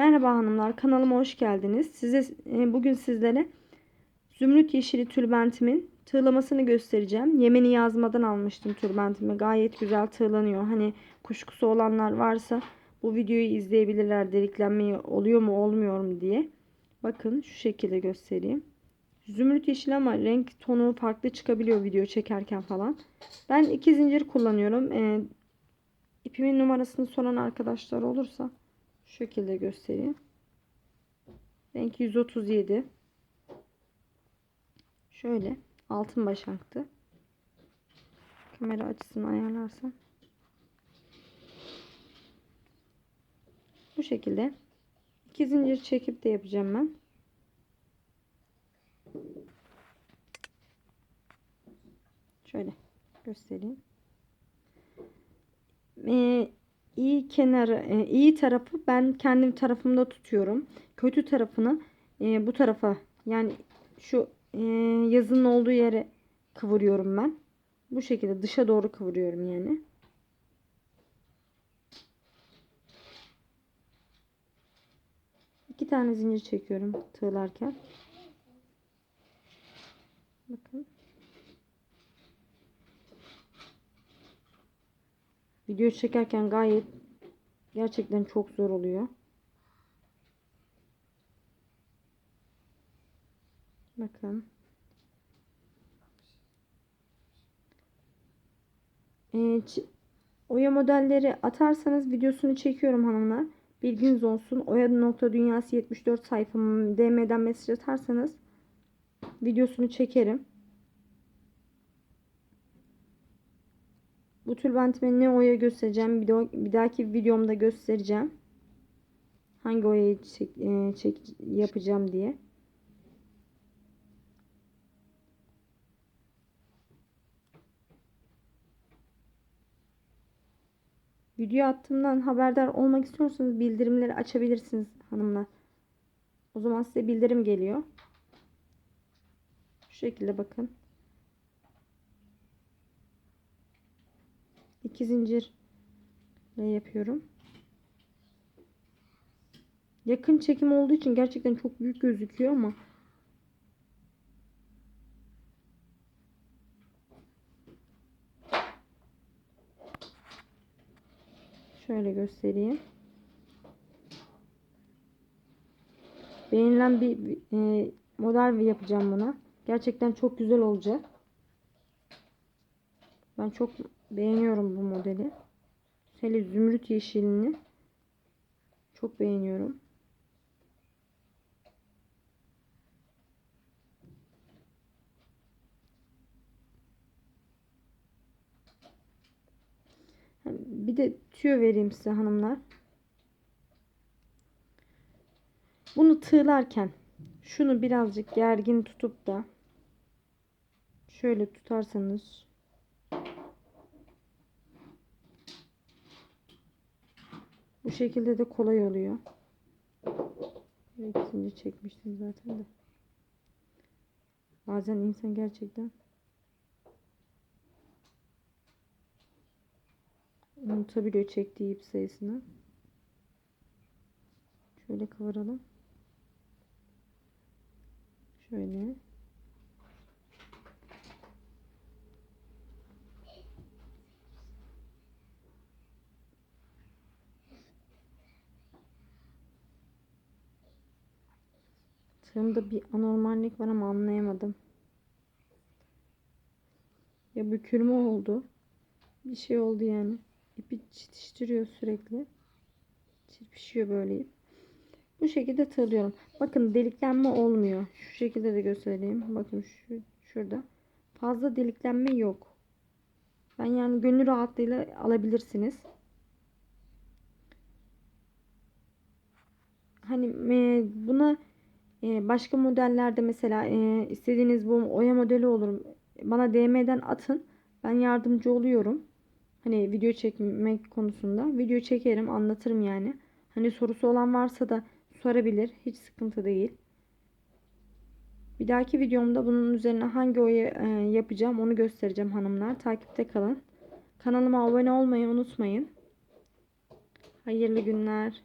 Merhaba hanımlar, kanalıma hoş geldiniz. Size e, bugün sizlere zümrüt yeşili tülbentimin tığlamasını göstereceğim. Yemeni yazmadan almıştım tülbentimi. Gayet güzel tığlanıyor. Hani kuşkusu olanlar varsa bu videoyu izleyebilirler. Deliklenme oluyor mu olmuyor mu diye. Bakın şu şekilde göstereyim. Zümrüt yeşil ama renk tonu farklı çıkabiliyor video çekerken falan. Ben iki zincir kullanıyorum. E, ipimin numarasını soran arkadaşlar olursa şu şekilde göstereyim. Renk 137. Şöyle altın başaktı. Kamera açısını ayarlarsam. Bu şekilde iki zincir çekip de yapacağım ben. Şöyle göstereyim. Ee, iyi kenarı, e, iyi tarafı ben kendim tarafımda tutuyorum. Kötü tarafını e, bu tarafa yani şu e, yazının olduğu yere kıvırıyorum ben. Bu şekilde dışa doğru kıvırıyorum yani. İki tane zincir çekiyorum tığlarken. Bakın. Video çekerken gayet gerçekten çok zor oluyor. Bakın. Ee, oya modelleri atarsanız videosunu çekiyorum hanımlar. Bilginiz olsun. Oya nokta dünyası 74 sayfamı DM'den mesaj atarsanız videosunu çekerim. Bu tülbentime ne oya göstereceğim. Bir, de, bir dahaki videomda göstereceğim. Hangi oyayı çek, e, çek, yapacağım diye. Video attığımdan haberdar olmak istiyorsanız bildirimleri açabilirsiniz hanımlar. O zaman size bildirim geliyor. Şu şekilde bakın. İki zincir yapıyorum. Yakın çekim olduğu için gerçekten çok büyük gözüküyor ama şöyle göstereyim. Beğenilen bir e, model yapacağım buna. Gerçekten çok güzel olacak. Ben çok Beğeniyorum bu modeli. Hele zümrüt yeşilini çok beğeniyorum. Bir de tüyo vereyim size hanımlar. Bunu tığlarken şunu birazcık gergin tutup da şöyle tutarsanız şekilde de kolay oluyor. İkinci çekmiştim zaten de. Bazen insan gerçekten unutabiliyor çektiği ip sayısını. Şöyle kıvıralım. Şöyle. Tığımda bir anormallik var ama anlayamadım. Ya bükülme oldu. Bir şey oldu yani. İpi çitiştiriyor sürekli. Çirpişiyor böyle ip. Bu şekilde tığlıyorum. Bakın deliklenme olmuyor. Şu şekilde de göstereyim. Bakın şu şurada. Fazla deliklenme yok. Ben yani gönül rahatlığıyla alabilirsiniz. Hani buna ee, başka modellerde mesela e, istediğiniz bu oya modeli olur. Bana DM'den atın. Ben yardımcı oluyorum. Hani video çekmek konusunda. Video çekerim anlatırım yani. Hani sorusu olan varsa da sorabilir. Hiç sıkıntı değil. Bir dahaki videomda bunun üzerine hangi oya e, yapacağım onu göstereceğim hanımlar. Takipte kalın. Kanalıma abone olmayı unutmayın. Hayırlı günler.